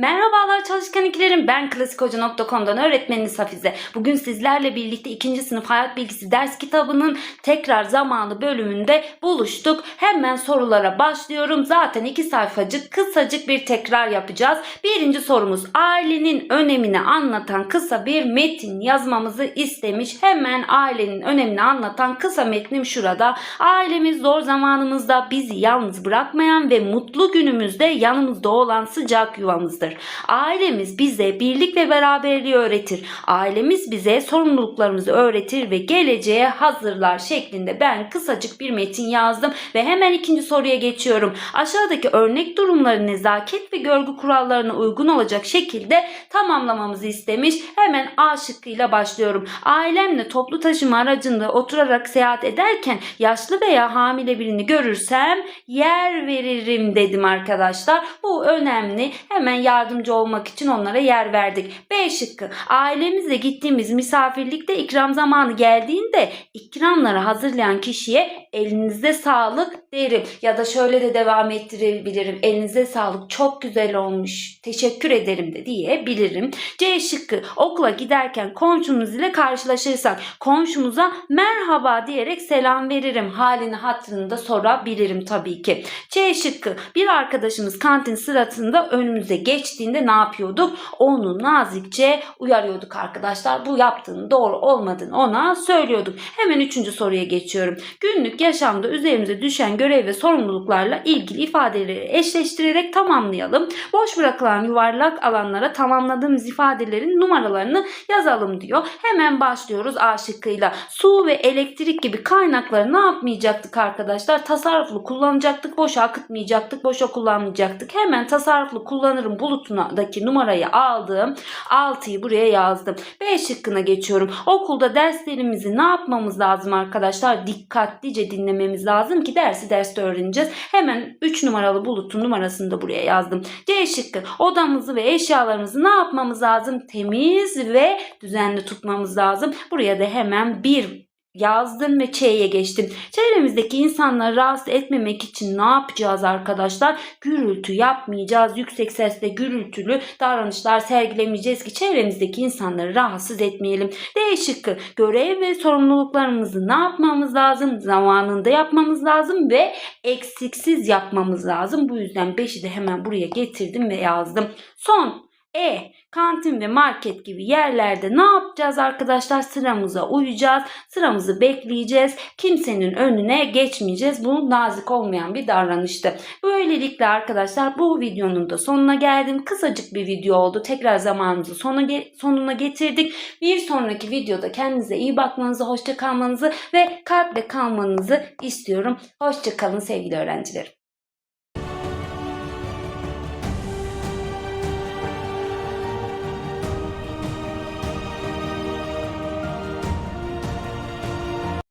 Merhabalar çalışkan ikilerim. Ben klasikhoca.com'dan öğretmeniniz Hafize. Bugün sizlerle birlikte 2. sınıf hayat bilgisi ders kitabının tekrar zamanı bölümünde buluştuk. Hemen sorulara başlıyorum. Zaten iki sayfacık kısacık bir tekrar yapacağız. Birinci sorumuz ailenin önemini anlatan kısa bir metin yazmamızı istemiş. Hemen ailenin önemini anlatan kısa metnim şurada. Ailemiz zor zamanımızda bizi yalnız bırakmayan ve mutlu günümüzde yanımızda olan sıcak yuvamızdır. Ailemiz bize birlik ve beraberliği öğretir. Ailemiz bize sorumluluklarımızı öğretir ve geleceğe hazırlar şeklinde ben kısacık bir metin yazdım ve hemen ikinci soruya geçiyorum. Aşağıdaki örnek durumları nezaket ve görgü kurallarına uygun olacak şekilde tamamlamamızı istemiş. Hemen A şıkkıyla başlıyorum. Ailemle toplu taşıma aracında oturarak seyahat ederken yaşlı veya hamile birini görürsem yer veririm dedim arkadaşlar. Bu önemli. Hemen yardımcı olmak için onlara yer verdik. B şıkkı. Ailemizle gittiğimiz misafirlikte ikram zamanı geldiğinde ikramları hazırlayan kişiye elinizde sağlık derim. Ya da şöyle de devam ettirebilirim. Elinize sağlık çok güzel olmuş. Teşekkür ederim de diyebilirim. C şıkkı. Okula giderken komşumuz ile karşılaşırsak komşumuza merhaba diyerek selam veririm. Halini hatırını da sorabilirim tabii ki. C şıkkı. Bir arkadaşımız kantin sırasında önümüze geçtiğinde ne yapıyorduk? Onu nazikçe uyarıyorduk arkadaşlar. Bu yaptığının doğru olmadığını ona söylüyorduk. Hemen üçüncü soruya geçiyorum. Günlük yaşamda üzerimize düşen görev ve sorumluluklarla ilgili ifadeleri eşleştirerek tamamlayalım. Boş bırakılan yuvarlak alanlara tamamladığımız ifadelerin numaralarını yazalım diyor. Hemen başlıyoruz A şıkkıyla. Su ve elektrik gibi kaynakları ne yapmayacaktık arkadaşlar? Tasarruflu kullanacaktık, boşa akıtmayacaktık, boşa kullanmayacaktık. Hemen tasarruflu kullanırım bulutundaki numarayı aldım. 6'yı buraya yazdım. B şıkkına geçiyorum. Okulda derslerimizi ne yapmamız lazım arkadaşlar? Dikkatlice dinlememiz lazım ki dersi derste öğreneceğiz. Hemen 3 numaralı bulutun numarasını da buraya yazdım. C şıkkı. Odamızı ve eşyalarımızı ne yapmamız lazım? Temiz ve düzenli tutmamız lazım. Buraya da hemen bir yazdım ve Ç'ye geçtim. Çevremizdeki insanları rahatsız etmemek için ne yapacağız arkadaşlar? Gürültü yapmayacağız. Yüksek sesle gürültülü davranışlar sergilemeyeceğiz ki çevremizdeki insanları rahatsız etmeyelim. D şıkkı. Görev ve sorumluluklarımızı ne yapmamız lazım? Zamanında yapmamız lazım ve eksiksiz yapmamız lazım. Bu yüzden 5'i de hemen buraya getirdim ve yazdım. Son e, kantin ve market gibi yerlerde ne yapacağız arkadaşlar? Sıramıza uyacağız. Sıramızı bekleyeceğiz. Kimsenin önüne geçmeyeceğiz. Bu nazik olmayan bir davranıştı. Böylelikle arkadaşlar bu videonun da sonuna geldim. Kısacık bir video oldu. Tekrar zamanımızı sona ge- sonuna getirdik. Bir sonraki videoda kendinize iyi bakmanızı, hoşça kalmanızı ve kalple kalmanızı istiyorum. Hoşça kalın sevgili öğrencilerim.